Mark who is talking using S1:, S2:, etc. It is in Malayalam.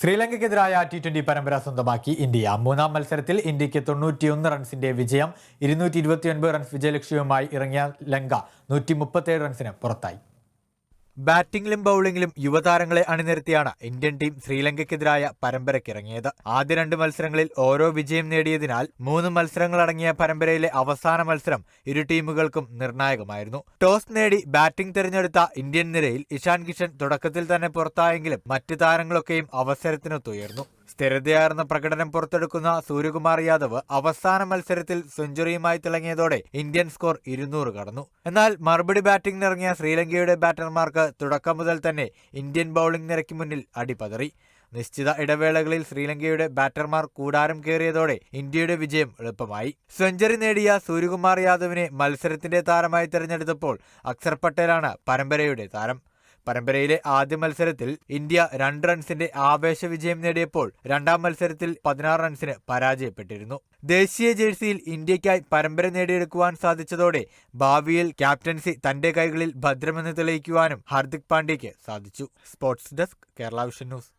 S1: ശ്രീലങ്കയ്ക്കെതിരായ ടി ട്വന്റി പരമ്പര സ്വന്തമാക്കി ഇന്ത്യ. മൂന്നാം മത്സരത്തിൽ ഇന്ത്യയ്ക്ക് തൊണ്ണൂറ്റിയൊന്ന് റൺസിന്റെ വിജയം ഇരുന്നൂറ്റി ഇരുപത്തിയൊൻപത് റൺസ് വിജയലക്ഷ്യവുമായി ഇറങ്ങിയ ലങ്ക നൂറ്റി മുപ്പത്തേഴ് റൺസിന് പുറത്തായി. ബാറ്റിംഗിലും ബൌളിംഗിലും യുവതാരങ്ങളെ അണിനിരത്തിയാണ് ഇന്ത്യൻ ടീം ശ്രീലങ്കയ്ക്കെതിരായ പരമ്പരയ്ക്കിറങ്ങിയത്. ആദ്യ രണ്ട് മത്സരങ്ങളിൽ ഓരോ വിജയം നേടിയതിനാൽ മൂന്ന് മത്സരങ്ങളടങ്ങിയ പരമ്പരയിലെ അവസാന മത്സരം ഇരു ടീമുകൾക്കും നിർണായകമായിരുന്നു. ടോസ് നേടി ബാറ്റിംഗ് തിരഞ്ഞെടുത്ത ഇന്ത്യൻ നിരയിൽ ഇഷാൻ കിഷൻ തുടക്കത്തിൽ തന്നെ പുറത്തായെങ്കിലും മറ്റ് താരങ്ങളൊക്കെയും അവസരത്തിനൊത്തുയർന്നു. സ്ഥിരതയാർന്ന പ്രകടനം പുറത്തെടുക്കുന്ന സൂര്യകുമാർ യാദവ് അവസാന മത്സരത്തിൽ സെഞ്ചുറിയുമായി തിളങ്ങിയതോടെ ഇന്ത്യൻ സ്കോർ ഇരുന്നൂറ് കടന്നു. എന്നാൽ മറുപടി ബാറ്റിംഗിനിറങ്ങിയ ശ്രീലങ്കയുടെ ബാറ്റർമാർക്ക് തുടക്കം മുതൽ തന്നെ ഇന്ത്യൻ ബൌളിംഗ് നിരയ്ക്ക് മുന്നിൽ അടിപതറി. നിശ്ചിത ഇടവേളകളിൽ ശ്രീലങ്കയുടെ ബാറ്റർമാർ കൂടാരം കയറിയതോടെ ഇന്ത്യയുടെ വിജയം എളുപ്പമായി. സെഞ്ചുറി നേടിയ സൂര്യകുമാർ യാദവിനെ മത്സരത്തിന്റെ താരമായി തിരഞ്ഞെടുത്തപ്പോൾ അക്സർ പട്ടേലാണ് പരമ്പരയുടെ താരം. പരമ്പരയിലെ ആദ്യ മത്സരത്തിൽ ഇന്ത്യ രണ്ട് റൺസിന്റെ ആവേശ വിജയം നേടിയപ്പോൾ രണ്ടാം മത്സരത്തിൽ പതിനാറ് റൺസിന് പരാജയപ്പെട്ടിരുന്നു. ദേശീയ ജേഴ്സിയിൽ ഇന്ത്യയ്ക്കായി പരമ്പര നേടിയെടുക്കുവാൻ സാധിച്ചതോടെ ഭാവിയിൽ ക്യാപ്റ്റൻസി തന്റെ കൈകളിൽ ഭദ്രമെന്ന് തെളിയിക്കുവാനും ഹാർദിക് പാണ്ഡ്യയ്ക്ക് സാധിച്ചു. Sports desk Kerala vision news.